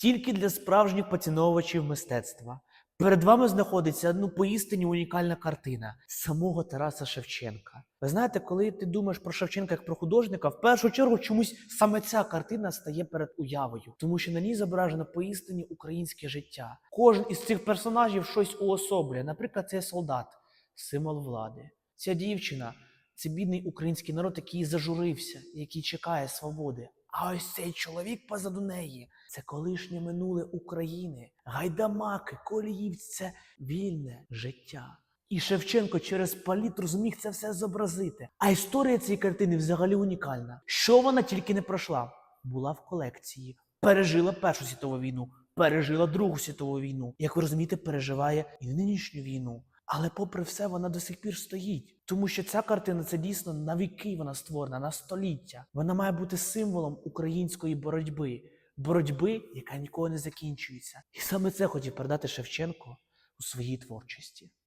тільки для справжніх поціновувачів мистецтва. Перед вами знаходиться ну поістині унікальна картина самого Тараса Шевченка. Ви знаєте, коли ти думаєш про Шевченка як про художника, в першу чергу чомусь саме ця картина стає перед уявою, тому що на ній зображено поістині українське життя. Кожен із цих персонажів щось уособлює. Наприклад, цей солдат, символ влади. Ця дівчина це бідний український народ, який зажурився, який чекає свободи. А ось цей чоловік позаду неї це колишнє минуле України, гайдамаки, коліївці, це вільне життя. І Шевченко через палітру зміг це все зобразити. А історія цієї картини взагалі унікальна. Що вона тільки не пройшла? Була в колекції, пережила Першу світову війну, пережила Другу світову війну. Як ви розумієте, переживає і нинішню війну. Але попри все, вона до сих пір стоїть, тому що ця картина це дійсно на віки вона створена, на століття. Вона має бути символом української боротьби, боротьби, яка ніколи не закінчується. І саме це хотів передати Шевченко у своїй творчості.